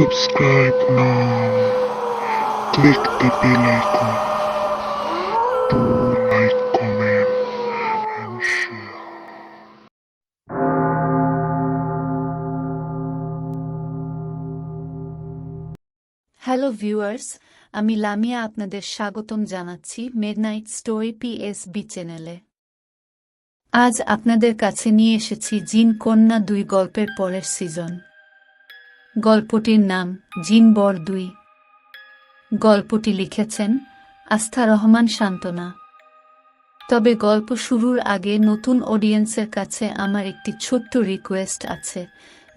Subscribe now. Click the bell icon to like, comment, and share. Hello viewers আমি লামিয়া আপনাদের স্বাগতম জানাচ্ছি midnight story PSB চ্যানেলে আজ আপনাদের কাছে নিয়ে এসেছি জিন কন্যা দুই গল্পের পরের সিজন গল্পটির নাম জিন বর দুই। গল্পটি লিখেছেন আস্থা রহমান শান্তনা তবে গল্প শুরুর আগে নতুন অডিয়েন্সের কাছে আমার একটি ছোট্ট রিকোয়েস্ট আছে।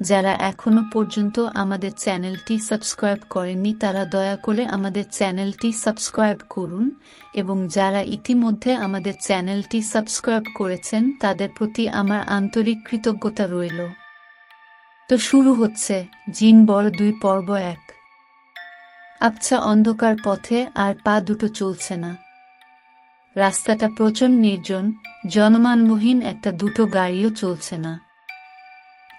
যারা এখনও পর্যন্ত আমাদের চ্যানেলটি সাবস্ক্রাইব করেননি, তারা দয়া করে আমাদের চ্যানেলটি সাবস্ক্রাইব করুন এবং যারা ইতিমধ্যে আমাদের চ্যানেলটি সাবস্ক্রাইব করেছেন, তাদের প্রতি আমার আন্তরিক কৃতজ্ঞতা রইল। তো শুরু হচ্ছে জিন বড় দুই পর্ব এক। আবছা অন্ধকার পথে আর পা দুটো চলছে না। রাস্তাটা প্রচণ্ড নির্জন, জনমানবহীন একটা দুটো গাড়িও চলছে না।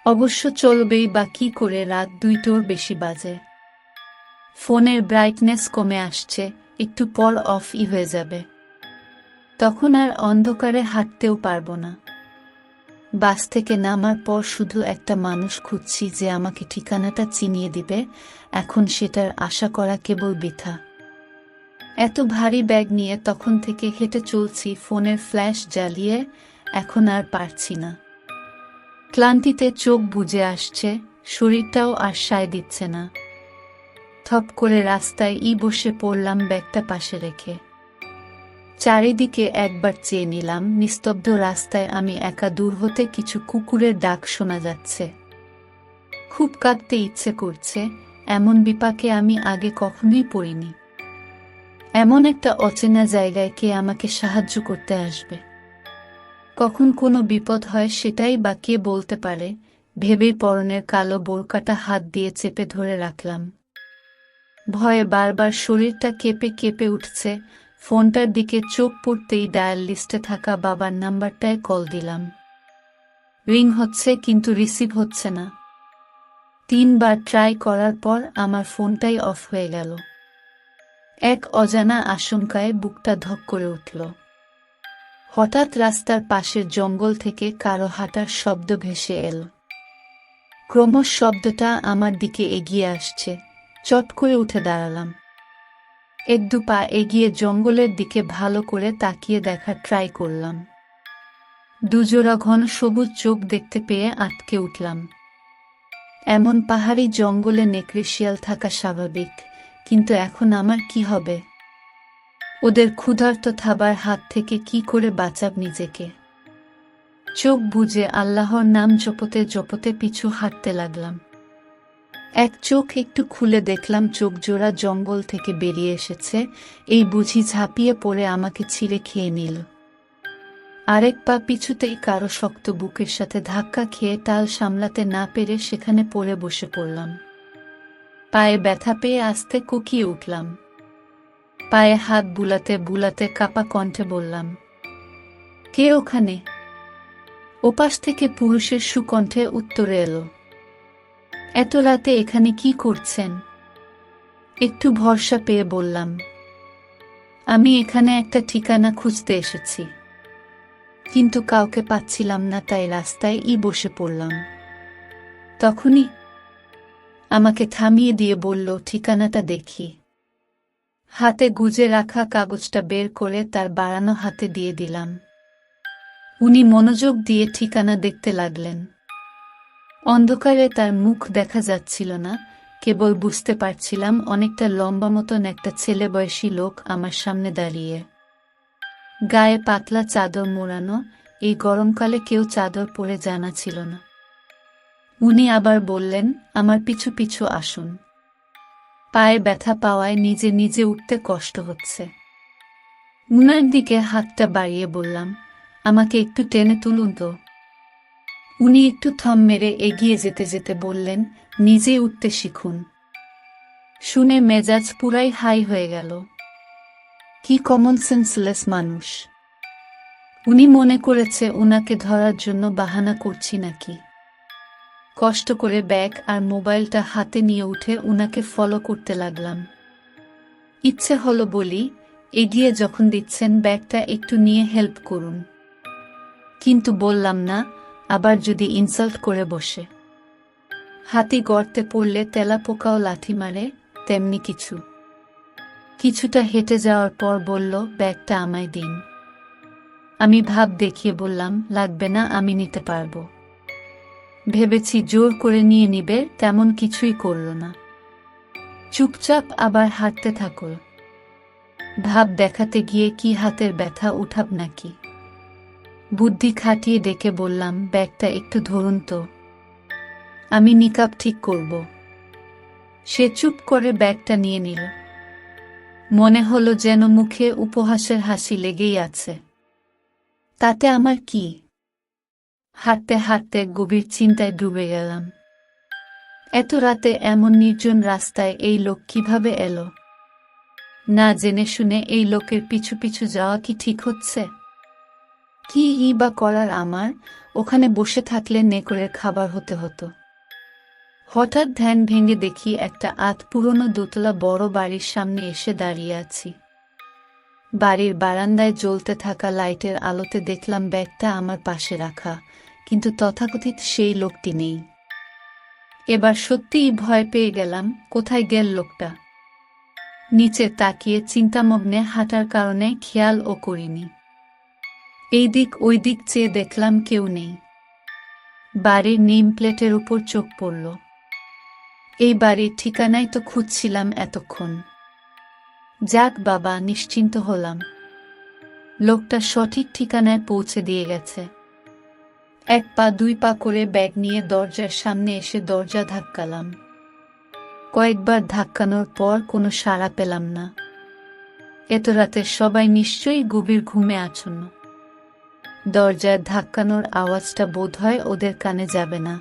অবশ্য চলবেই বা কি করে রাত দুইটোর বেশি বাজে। ফোনের ব্রাইটনেস কমে আসছে, একটু পর অফই হয়ে যাবে। তখন আর অন্ধকারে হাঁটতেও পারব না। বাস থেকে নামার পর শুধু একটা মানুষ খুঁজছি যে আমাকে ঠিকানাটা চিনিয়ে দিবে, এখন সেটার আশা করা কেবল বৃথা। এত ভারী ব্যাগ নিয়ে তখন থেকে হেঁটে চলছি, ফোনের ফ্ল্যাশ জ্বালিয়ে এখন আর পারছি না। ক্লান্তিতে চোখ বুজে আসছে, শরীরটাও আর সায় দিচ্ছে না। থপ করে রাস্তায় ই বসে পড়লাম ব্যাগটা পাশে রেখে। চারিদিকে একবার চেয়ে নিলাম, নিস্তব্ধ রাস্তায় আমি একা দূর হতে কিছু কুকুরের ডাক শোনা যাচ্ছে। খুব কাঁদতে ইচ্ছে করছে, এমন বিপাকে আমি আগে কখনোই পড়িনি। এমন একটা অচেনা জায়গায় কে আমাকে সাহায্য করতে আসবে? কখন কোনো বিপদ হয় সেটাই বা কে বলতে পারে ভেবে পরনের কালো বোরকাটা হাত দিয়ে চেপে ধরে রাখলাম। ভয়ে বারবার শরীরটা কেঁপে কেঁপে উঠছে ফোনটার দিকে চোখ পড়তেই ডায়াল লিস্টে থাকা বাবার নাম্বারটায় কল দিলাম। রিং হচ্ছে কিন্তু রিসিভ হচ্ছে না। তিনবার ট্রাই করার পর আমার ফোনটাই অফ হয়ে গেল। এক অজানা আশঙ্কায় বুকটা ধক করে উঠল। হঠাৎ রাস্তার পাশের জঙ্গল থেকে কারও হাঁটার শব্দ ভেসে এল। ক্রমশ শব্দটা আমার দিকে এগিয়ে আসছে। চট করে উঠে দাঁড়ালাম। এক দু পা এগিয়ে জঙ্গলের দিকে ভালো করে তাকিয়ে দেখার ট্রাই করলাম। দুজোড়া ঘন সবুজ চোখ দেখতে পেয়ে আটকে উঠলাম। এমন পাহাড়ি জঙ্গলে নেকড়ে শিয়াল থাকা স্বাভাবিক, কিন্তু এখন আমার কি হবে? ওদের ক্ষুধার্ত থাবার হাত থেকে কি করে বাঁচাব নিজেকে? চোখ বুঝে আল্লাহর নাম জপতে জপতে পিছু হাঁটতে লাগলাম। এক চোখ একটু খুলে দেখলাম চোখ জোড়া জঙ্গল থেকে বেরিয়ে এসেছে। এই বুঝি ঝাঁপিয়ে পড়ে আমাকে ছিঁড়ে খেয়ে নিল। আরেক পা পিছুতেই কারও শক্ত বুকের সাথে ধাক্কা খেয়ে টাল সামলাতে না পেরে সেখানে পড়ে বসে পড়লাম। পায়ে ব্যথা পেয়ে আস্তে কুকিয়ে উঠলাম। পায়ে হাত বুলাতে বুলাতে কাপা কণ্ঠে বললাম, কে ওখানে? ওপাশ থেকে পুরুষের সুকণ্ঠে উত্তরে এলো এত রাতে এখানে কি করছেন? একটু ভরসা পেয়ে বললাম। আমি এখানে একটা ঠিকানা খুঁজতে এসেছি। কিন্তু কাউকে পাচ্ছিলাম না, তাই রাস্তায় ই বসে পড়লাম। তখনই আমাকে থামিয়ে দিয়ে বলল, ঠিকানাটা দেখি। হাতে গুজে রাখা কাগজটা বের করে তার বাড়ানো হাতে দিয়ে দিলাম। উনি মনোযোগ দিয়ে ঠিকানা দেখতে লাগলেন। অন্ধকারে তার মুখ দেখা যাচ্ছিল না। কেবল বুঝতে পারছিলাম অনেকটা লম্বা মতন একটা ছেলে বয়সী লোক আমার সামনে দাঁড়িয়ে। গায়ে পাতলা চাদর মোড়ানো, এই গরমকালে কেউ চাদর পরে জানা ছিল না। উনি আবার বললেন, আমার পিছু পিছু আসুন। পায়ে ব্যথা পাওয়ায় নিজে নিজে উঠতে কষ্ট হচ্ছে। উনার দিকে হাতটা বাড়িয়ে বললাম, আমাকে একটু টেনে তুলুন তো। উনি একটু থম মেরে এগিয়ে যেতে যেতে বললেন, নিজে উঠতে শিখুন। শুনে মেজাজ পুরাই হাই হয়ে গেল। কি কমন সেন্সলেস মানুষ। উনি মনে করেছে উনাকে ধরার জন্য বাহানা করছি নাকি। কষ্ট করে ব্যাগ আর মোবাইলটা হাতে নিয়ে উঠে উনাকে ফলো করতে লাগলাম। ইচ্ছে হলো বলি, এগিয়ে যখন দিচ্ছেন ব্যাগটা একটু নিয়ে হেল্প করুন। কিন্তু বললাম না আবার যদি ইনসাল্ট করে বসে। হাতি গর্তে পড়লে তেলা পোকাও লাথি মারে, তেমনি কিছু। কিছুটা হেঁটে যাওয়ার পর বলল, ব্যাগটা আমায় দিন। আমি ভাব দেখিয়ে বললাম, লাগবে না, আমি নিতে পারব। ভেবেছি জোর করে নিয়ে নিবে, তেমন কিছুই করল না। চুপচাপ আবার হাঁটতে থাকল। ভাব দেখাতে গিয়ে কি হাতের ব্যথা উঠাব নাকি? বুদ্ধি খাটিয়ে ডেকে বললাম, ব্যাগটা একটু ধরুন তো। আমি নিকাপ ঠিক করব। সে চুপ করে ব্যাগটা নিয়ে নিল। মনে হলো যেন মুখে উপহাসের হাসি লেগেই আছে। তাতে আমার কি? হাঁটতে হাঁটতে গভীর চিন্তায় ডুবে গেলাম। এত রাতে এমন নির্জন রাস্তায় এই লোক কীভাবে এলো? না জেনে শুনে এই লোকের পিছু পিছু যাওয়া কি ঠিক হচ্ছে? কি ই বা করার আমার? ওখানে বসে থাকলে নেকড়ের খাবার হতে হতো। হঠাৎ ধ্যান ভেঙে দেখি একটা আত পুরনো দোতলা বড় বাড়ির সামনে এসে দাঁড়িয়ে আছি। বাড়ির বারান্দায় জ্বলতে থাকা লাইটের আলোতে দেখলাম ব্যাগটা আমার পাশে রাখা, কিন্তু তথাকথিত সেই লোকটি নেই। এবার সত্যিই ভয় পেয়ে গেলাম, কোথায় গেল লোকটা? নিচে তাকিয়ে চিন্তামগ্নে হাঁটার কারণে খেয়াল ও করিনি। এই দিক ওই দিক চেয়ে দেখলাম কেউ নেই। বাড়ির নেম প্লেটের উপর চোখ পড়ল। এই বাড়ির ঠিকানাই তো খুঁজছিলাম এতক্ষণ। যাক বাবা, নিশ্চিন্ত হলাম। লোকটা সঠিক ঠিকানায় পৌঁছে দিয়ে গেছে। এক পা দুই পা করে ব্যাগ নিয়ে দরজার সামনে এসে দরজা ধাক্কালাম। কয়েকবার ধাক্কানোর পর কোনো সাড়া পেলাম না। এত রাতে সবাই নিশ্চয়ই গভীর ঘুমে আছন্ন দরজার ধাক্কানোর আওয়াজটা বোধহয় ওদের কানে যাবে না।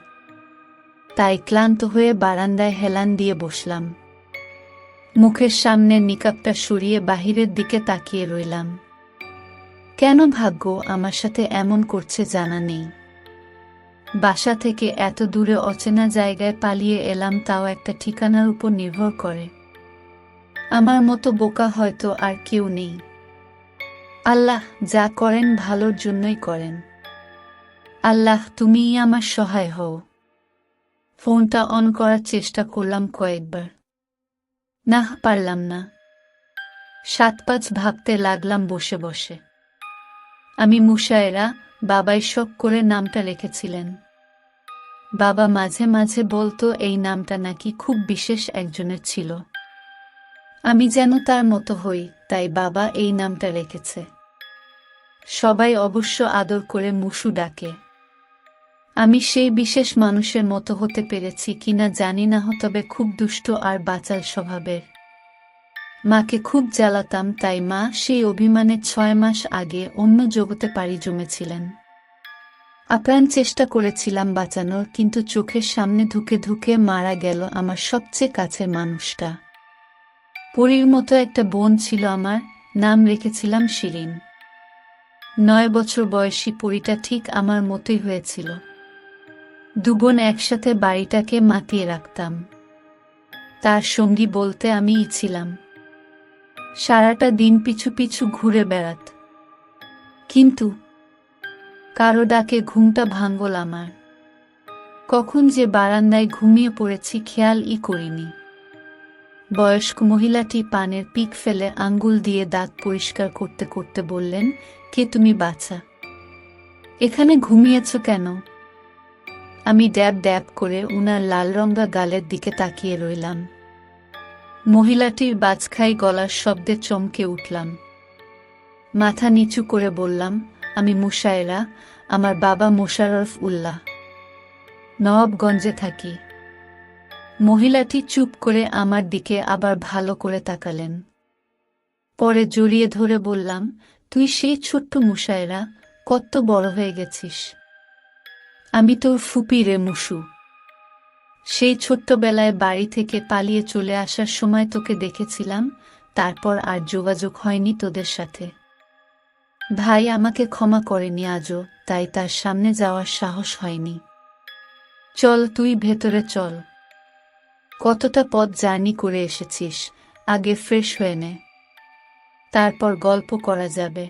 তাই ক্লান্ত হয়ে বারান্দায় হেলান দিয়ে বসলাম। মুখের সামনে নিকাপটা সরিয়ে বাহিরের দিকে তাকিয়ে রইলাম। কেন ভাগ্য আমার সাথে এমন করছে জানা নেই। বাসা থেকে এত দূরে অচেনা জায়গায় পালিয়ে এলাম তাও একটা ঠিকানার উপর নির্ভর করে। আমার মতো বোকা হয়তো আর কেউ নেই। আল্লাহ যা করেন ভালোর জন্যই করেন। আল্লাহ তুমিই আমার সহায় হও। ফোনটা অন করার চেষ্টা করলাম কয়েকবার। না পারলাম না। সাত পাঁচ ভাবতে লাগলাম বসে বসে। আমি মুশায়েরা, বাবাই শখ করে নামটা রেখেছিলেন। বাবা মাঝে মাঝে বলতো এই নামটা নাকি খুব বিশেষ একজনের ছিল। আমি যেন তার মতো হই, তাই বাবা এই নামটা রেখেছে। সবাই অবশ্য আদর করে মুসু ডাকে। আমি সেই বিশেষ মানুষের মতো হতে পেরেছি কিনা জানি না, তবে খুব দুষ্ট আর বাচাল স্বভাবের। মাকে খুব জ্বালাতাম, তাই মা সেই অভিমানে ছয় মাস আগে অন্য জগতে পাড়ি জমেছিলেন। আপ্রাণ চেষ্টা করেছিলাম বাঁচানোর, কিন্তু চোখের সামনে ধুকে ধুকে মারা গেল আমার সবচেয়ে কাছের মানুষটা। পরীর মতো একটা বোন ছিল আমার, নাম রেখেছিলাম শিরিন। নয় বছর বয়সী পরীটা ঠিক আমার মতোই হয়েছিল। দুবোন একসাথে বাড়িটাকে মাতিয়ে রাখতাম। তার সঙ্গী বলতে আমিই ছিলাম। সারাটা দিন পিছু পিছু ঘুরে বেড়াত। কিন্তু কারও ডাকে ঘুমটা ভাঙ্গল আমার। কখন যে বারান্দায় ঘুমিয়ে পড়েছি খেয়ালই করিনি। বয়স্ক মহিলাটি পানের পিক ফেলে আঙ্গুল দিয়ে দাঁত পরিষ্কার করতে করতে বললেন কে তুমি বাছা? এখানে ঘুমিয়েছ কেন? আমি ড্যাব ড্যাব করে উনার লাল রঙা গালের দিকে তাকিয়ে রইলাম। মহিলাটির বাজখাই গলার শব্দে চমকে উঠলাম। মাথা নিচু করে বললাম, আমি মুশায়রা আমার বাবা মোশাররফ উল্লাহ। নবাবগঞ্জে থাকি। মহিলাটি চুপ করে আমার দিকে আবার ভালো করে তাকালেন। পরে জড়িয়ে ধরে বললাম তুই সেই ছোট্ট মুশায়রা কত বড় হয়ে গেছিস। আমি তোর ফুপি রে মুসু। সেই ছোট্টবেলায় বাড়ি থেকে পালিয়ে চলে আসার সময় তোকে দেখেছিলাম, তারপর আর যোগাযোগ হয়নি তোদের সাথে। ভাই আমাকে ক্ষমা করেনি আজও, তাই তার সামনে যাওয়ার সাহস হয়নি। চল তুই ভেতরে চল। কতটা পথ জার্নি করে এসেছিস, আগে ফ্রেশ হয়ে নে। তারপর গল্প করা যাবে।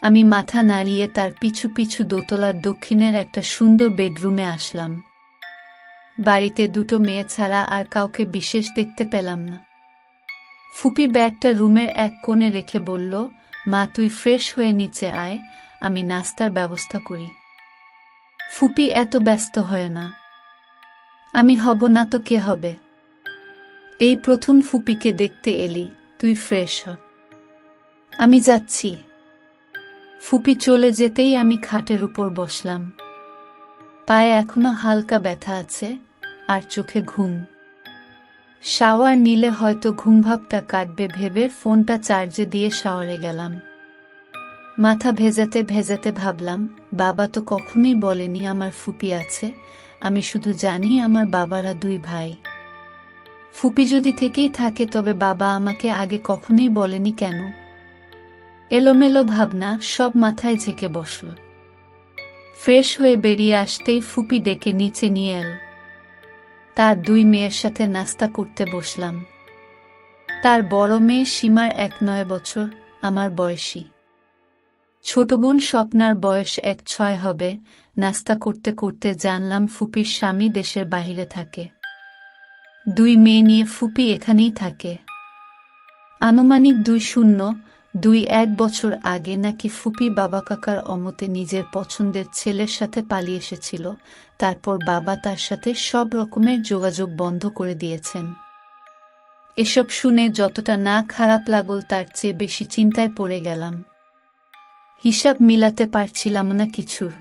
আমি মাথা নাড়িয়ে তার পিছু পিছু দোতলার দক্ষিণের একটা সুন্দর বেডরুমে আসলাম। বাড়িতে দুটো মেয়ে ছাড়া আর কাউকে বিশেষ দেখতে পেলাম না। ফুপি ব্যাগটা রুমের এক কোণে রেখে বলল, মা, তুই ফ্রেশ হয়ে নিচে আয়, আমি নাস্তার ব্যবস্থা করি। ফুপি এত ব্যস্ত হয় না। আমি হব না তো কে হবে? এই প্রথম ফুপিকে দেখতে এলি, তুই ফ্রেশ হ। আমি যাচ্ছি। ফুপি চলে যেতেই আমি খাটের উপর বসলাম। পায়ে এখনও হালকা ব্যথা আছে আর চোখে ঘুম। শাওয়ার নিলে হয়তো ঘুমভাবটা কাটবে ভেবে ফোনটা চার্জে দিয়ে শাওয়ারে গেলাম। মাথা ভেজাতে ভেজাতে ভাবলাম, বাবা তো কখনোই বলেনি আমার ফুপি আছে, আমি শুধু জানি আমার বাবারা দুই ভাই। ফুপি যদি থেকেই থাকে তবে বাবা আমাকে আগে কখনোই বলেনি কেন? এলোমেলো ভাবনা সব মাথায় ঝেঁকে বসল। ফ্রেশ হয়ে বেরিয়ে আসতেই ফুপি ডেকে নিচে নিয়ে এল। তার দুই মেয়ের সাথে নাস্তা করতে বসলাম। তার বড় মেয়ে সীমার এক নয় বছর, আমার বয়সী। ছোট বোন স্বপ্নার বয়স এক ছয় হবে, নাস্তা করতে করতে জানলাম ফুপির স্বামী দেশের বাহিরে থাকে। দুই মেয়ে নিয়ে ফুপি এখানেই থাকে। আনুমানিক দুই শূন্য দুই এক বছর আগে নাকি ফুপি বাবা কাকার অমতে নিজের পছন্দের ছেলের সাথে পালিয়ে এসেছিল। তারপর বাবা তার সাথে সব রকমের যোগাযোগ বন্ধ করে দিয়েছেন। এসব শুনে যতটা না খারাপ লাগল তার চেয়ে বেশি চিন্তায় পড়ে গেলাম। হিসাব মিলাতে পারছিলাম না কিছুর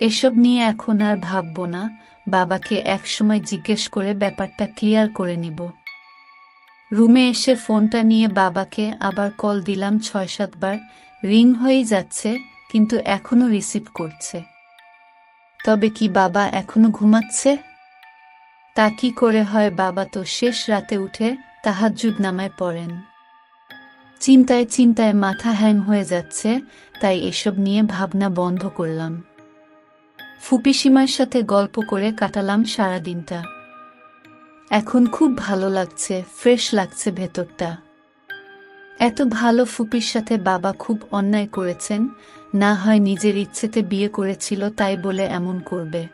এসব নিয়ে এখন আর ভাবব না। বাবাকে একসময় জিজ্ঞেস করে ব্যাপারটা ক্লিয়ার করে নিব। রুমে এসে ফোনটা নিয়ে বাবাকে আবার কল দিলাম ছয় সাতবার রিং হয়েই যাচ্ছে, কিন্তু এখনও রিসিভ করছে। তবে কি বাবা এখনও ঘুমাচ্ছে? তা কি করে হয় বাবা তো শেষ রাতে উঠে তাহাজ্জুদ নামায় পড়েন। চিন্তায় চিন্তায় মাথা হ্যাং হয়ে যাচ্ছে, তাই এসব নিয়ে ভাবনা বন্ধ করলাম। ফুপিসীমার সাথে গল্প করে কাটালাম সারাদিনটা। এখন খুব ভালো লাগছে, ফ্রেশ লাগছে ভেতরটা। এত ভালো ফুপির সাথে বাবা খুব অন্যায় করেছেন, না হয় নিজের ইচ্ছেতে বিয়ে করেছিল তাই বলে এমন করবে।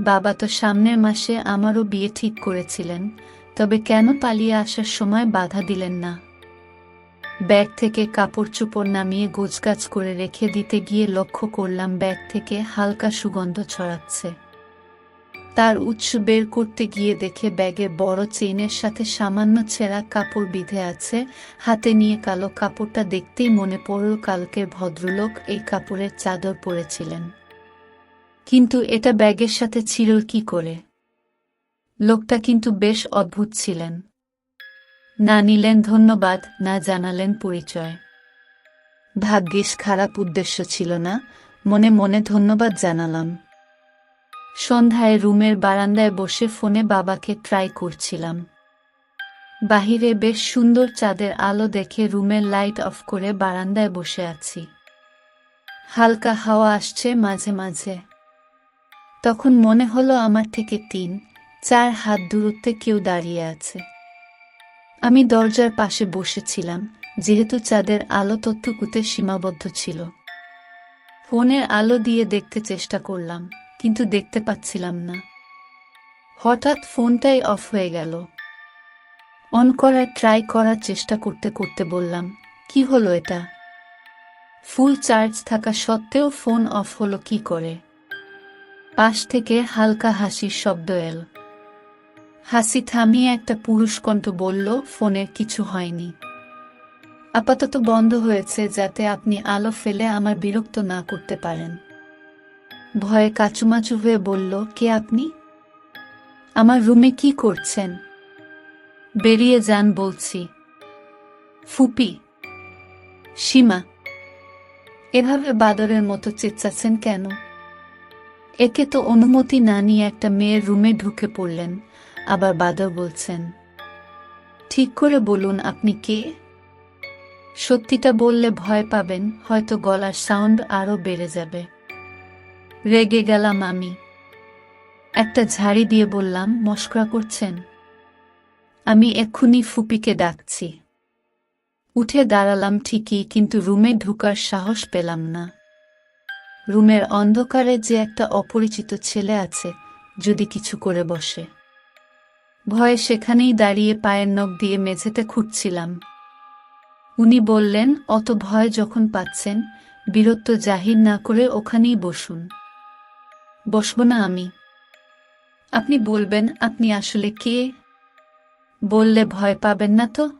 বাবা তো সামনের মাসে আমারও বিয়ে ঠিক করেছিলেন, তবে কেন পালিয়ে আসার সময় বাধা দিলেন না? ব্যাগ থেকে কাপড় চোপড় নামিয়ে গোছগাছ করে রেখে দিতে গিয়ে লক্ষ্য করলাম ব্যাগ থেকে হালকা সুগন্ধ ছড়াচ্ছে। তার উৎস বের করতে গিয়ে দেখে ব্যাগে বড় চেইনের সাথে সামান্য ছেঁড়া কাপড় বিঁধে আছে, হাতে নিয়ে কালো কাপড়টা দেখতেই মনে পড়ল কালকের ভদ্রলোক এই কাপড়ের চাদর পরেছিলেন। কিন্তু এটা ব্যাগের সাথে ছিল কি করে? লোকটা কিন্তু বেশ অদ্ভুত ছিলেন। না নিলেন ধন্যবাদ, না জানালেন পরিচয়। ভাগ্যিস খারাপ উদ্দেশ্য ছিল না, মনে মনে ধন্যবাদ জানালাম। সন্ধ্যায় রুমের বারান্দায় বসে ফোনে বাবাকে ট্রাই করছিলাম। বাহিরে বেশ সুন্দর চাঁদের আলো দেখে রুমের লাইট অফ করে বারান্দায় বসে আছি। হালকা হাওয়া আসছে মাঝে মাঝে। তখন মনে হলো আমার থেকে তিন, চার হাত দূরত্বে কেউ দাঁড়িয়ে আছে। আমি দরজার পাশে বসেছিলাম, যেহেতু চাঁদের আলো তথ্যকুতে সীমাবদ্ধ ছিল। ফোনের আলো দিয়ে দেখতে চেষ্টা করলাম। কিন্তু দেখতে পাচ্ছিলাম না। হঠাৎ ফোনটাই অফ হয়ে গেল। অন করার, ট্রাই করার চেষ্টা করতে করতে বললাম, কি হলো এটা? ফুল চার্জ থাকা সত্ত্বেও ফোন অফ হলো কি করে? পাশ থেকে হালকা হাসির শব্দ এল। হাসি থামিয়ে একটা পুরুষ কণ্ঠ বলল, ফোনের কিছু হয়নি। আপাতত বন্ধ হয়েছে যাতে আপনি আলো ফেলে আমার বিরক্ত না করতে পারেন। ভয়ে কাচুমাচু হয়ে বলল, কে আপনি? আমার রুমে কি করছেন? বেরিয়ে যান, বলছি। ফুপি? সীমা। এভাবে বাদরের মতো চেঁচাচ্ছেন কেন? একে তো অনুমতি না নিয়ে একটা মেয়ের রুমে ঢুকে পড়লেন, আবার বাদর বলছেন। ঠিক করে বলুন, আপনি কে? সত্যিটা বললে ভয় পাবেন, হয়তো গলার সাউন্ড আরও বেড়ে যাবে। রেগে গেলাম আমি। একটা ঝাড়ি দিয়ে বললাম মস্করা করছেন? আমি এক্ষুনি ফুপিকে ডাকছি। উঠে দাঁড়ালাম ঠিকই, কিন্তু রুমে ঢুকার সাহস পেলাম না। রুমের অন্ধকারে যে একটা অপরিচিত ছেলে আছে, যদি কিছু করে বসে। ভয়ে সেখানেই দাঁড়িয়ে পায়ের নখ দিয়ে মেঝেতে খুঁটছিলাম। উনি বললেন, অত ভয় যখন পাচ্ছেন বীরত্ব জাহির না করে ওখানেই বসুন। বসব না আমি। আপনি বলবেন, আপনি আসলে কে? বললে ভয় পাবেন না তো?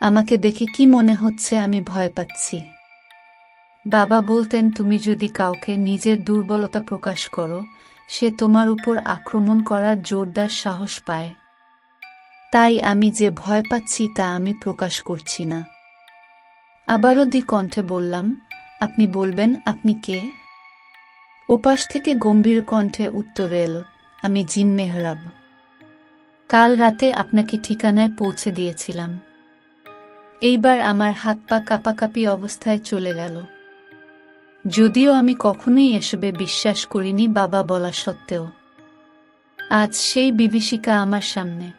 আমাকে দেখে কি মনে হচ্ছে আমি ভয় পাচ্ছি? বাবা বলতেন, তুমি যদি কাউকে নিজের দুর্বলতা প্রকাশ করো, সে তোমার উপর আক্রমণ করার জোরদার সাহস পায়। তাই আমি যে ভয় পাচ্ছি তা আমি প্রকাশ করছি না। আবারও দি কণ্ঠে বললাম, আপনি বলবেন, আপনি কে? ওপাশ থেকে গম্ভীর কণ্ঠে উত্তর এলো, আমি জিন মেহরাব। কাল রাতে আপনাকে ঠিকানায় পৌঁছে দিয়েছিলাম। এইবার আমার হাত পা কাঁপাকাঁপি অবস্থায় চলে গেল। যদিও আমি কখনোই এসবে বিশ্বাস করিনি বাবা বলা সত্ত্বেও। আজ সেই বিভীষিকা আমার সামনে।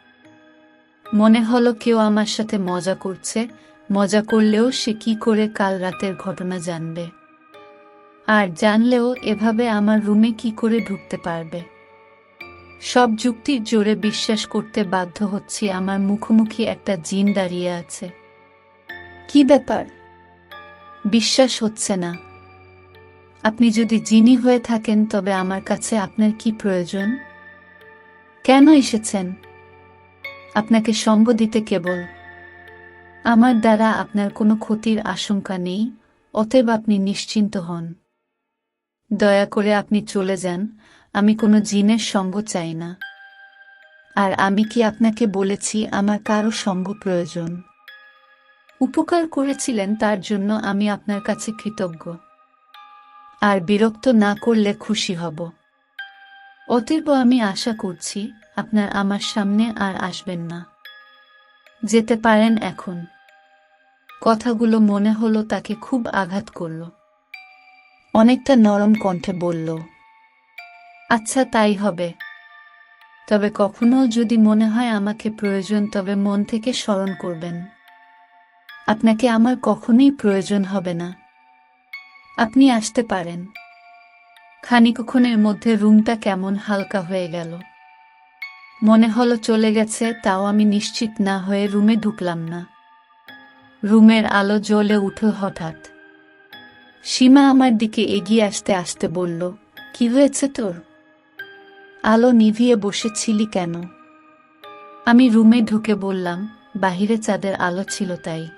মনে হলো কেউ আমার সাথে মজা করছে, মজা করলেও সে কি করে কাল রাতের ঘটনা জানবে। আর জানলেও এভাবে আমার রুমে কি করে ঢুকতে পারবে? সব যুক্তির জোরে বিশ্বাস করতে বাধ্য হচ্ছি আমার মুখোমুখি একটা জিন দাঁড়িয়ে আছে। কি ব্যাপার? বিশ্বাস হচ্ছে না। আপনি যদি জিনি হয়ে থাকেন তবে আমার কাছে আপনার কি প্রয়োজন? কেন এসেছেন? আপনাকে সঙ্গ দিতে কেবল? আমার দ্বারা আপনার কোনো ক্ষতির আশঙ্কা নেই অতএব আপনি নিশ্চিন্ত হন। দয়া করে আপনি চলে যান, আমি কোনো জিনের সঙ্গ চাই না। আর আমি কি আপনাকে বলেছি আমার কারও সঙ্গ প্রয়োজন? উপকার করেছিলেন তার জন্য আমি আপনার কাছে কৃতজ্ঞ। আর বিরক্ত না করলে খুশি হব। অতএব আমি আশা করছি, আপনার আমার সামনে আর আসবেন না। যেতে পারেন এখন। কথাগুলো মনে হলো তাকে খুব আঘাত করল। অনেকটা নরম কণ্ঠে বলল আচ্ছা তাই হবে। তবে কখনো যদি মনে হয় আমাকে প্রয়োজন, তবে মন থেকে স্মরণ করবেন। আপনাকে আমার কখনোই প্রয়োজন হবে না। আপনি আসতে পারেন। খানিকক্ষণের মধ্যে রুমটা কেমন হালকা হয়ে গেল। মনে হলো চলে গেছে, তাও আমি নিশ্চিত না হয়ে রুমে ঢুকলাম না। রুমের আলো জ্বলে উঠল হঠাৎ। সীমা আমার দিকে এগিয়ে আসতে আসতে বলল, কি হয়েছে তোর? আলো নিভিয়ে বসেছিলি কেন? আমি রুমে ঢুকে বললাম, বাহিরে চাঁদের আলো ছিল তাই।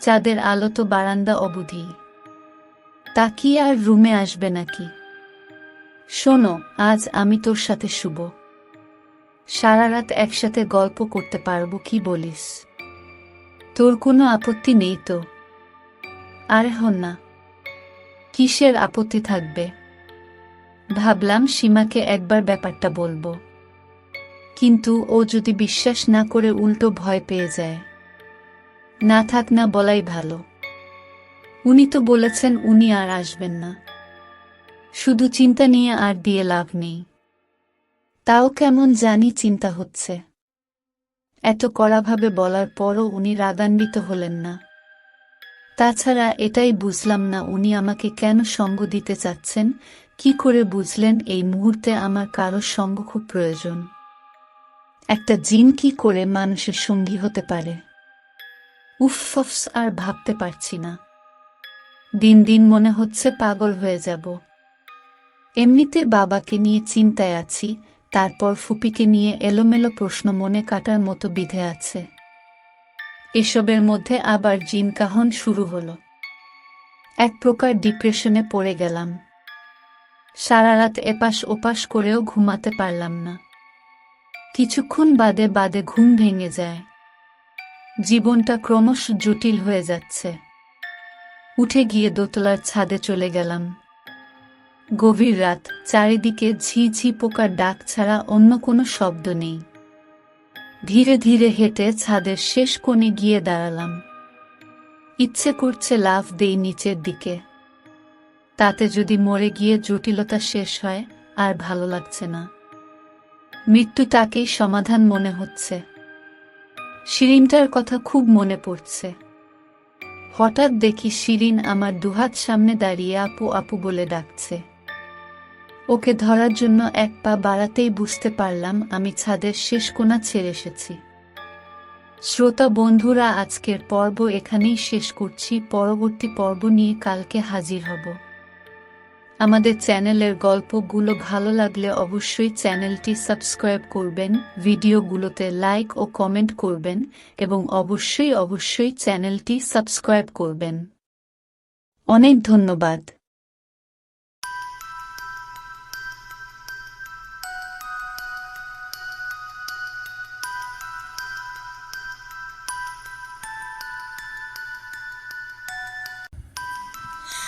চাঁদের আলো তো বারান্দা অবধি। তা কি আর রুমে আসবে নাকি? শোনো, আজ আমি তোর সাথে শুব। সারা রাত একসাথে গল্প করতে পারব, কি বলিস? তোর কোনো আপত্তি নেই তো? আরে হন না কিসের আপত্তি থাকবে? ভাবলাম সীমাকে একবার ব্যাপারটা বলব। কিন্তু ও যদি বিশ্বাস না করে উল্টো ভয় পেয়ে যায়। না থাক না বলাই ভালো। উনি তো বলেছেন উনি আর আসবেন না। শুধু চিন্তা নিয়ে আর দিয়ে লাভ নেই। তাও কেমন জানি চিন্তা হচ্ছে। এত কড়াভাবে বলার পরও উনি রাগান্বিত হলেন না। তাছাড়া এটাই বুঝলাম না উনি আমাকে কেন সঙ্গ দিতে চাচ্ছেন, কি করে বুঝলেন এই মুহূর্তে আমার কারও সঙ্গ খুব প্রয়োজন। একটা জিন কি করে মানুষের সঙ্গী হতে পারে? উফস, আর ভাবতে পারছি না। দিন দিন মনে হচ্ছে পাগল হয়ে যাব। এমনিতে বাবাকে নিয়ে চিন্তায় আছি, তারপর ফুপিকে নিয়ে এলোমেলো প্রশ্ন মনে কাটার মতো বিধে আছে। এসবের মধ্যে আবার জিন কাহন শুরু হলো। এক প্রকার ডিপ্রেশনে পড়ে গেলাম। সারা রাত এপাশ ওপাশ করেও ঘুমাতে পারলাম না। কিছুক্ষণ বাদে বাদে ঘুম ভেঙে যায়। জীবনটা ক্রমশ জটিল হয়ে যাচ্ছে। উঠে গিয়ে দোতলার ছাদে চলে গেলাম। গভীর রাত, চারিদিকে ঝি ঝি পোকার ডাক ছাড়া অন্য কোনো শব্দ নেই। ধীরে ধীরে হেঁটে ছাদের শেষ কোণে গিয়ে দাঁড়ালাম। ইচ্ছে করছে লাফ দেই নিচের দিকে। তাতে যদি মরে গিয়ে জটিলতা শেষ হয়, আর ভালো লাগছে না। মৃত্যু তাকেই সমাধান মনে হচ্ছে। শিরিনটার কথা খুব মনে পড়ছে। হঠাৎ দেখি শিরিন আমার দুহাত সামনে দাঁড়িয়ে আপু আপু বলে ডাকছে। ওকে ধরার জন্য এক পা বাড়াতেই বুঝতে পারলাম আমি ছাদের শেষ কোণা ছেড়ে এসেছি। শ্রোতা বন্ধুরা, আজকের পর্ব এখানেই শেষ করছি। পরবর্তী পর্ব নিয়ে কালকে হাজির হব। আমাদের চ্যানেলের গল্পগুলো ভালো লাগলে অবশ্যই চ্যানেলটি সাবস্ক্রাইব করবেন, ভিডিওগুলোতে লাইক ও কমেন্ট করবেন এবং অবশ্যই অবশ্যই চ্যানেলটি সাবস্ক্রাইব করবেন। অনেক ধন্যবাদ।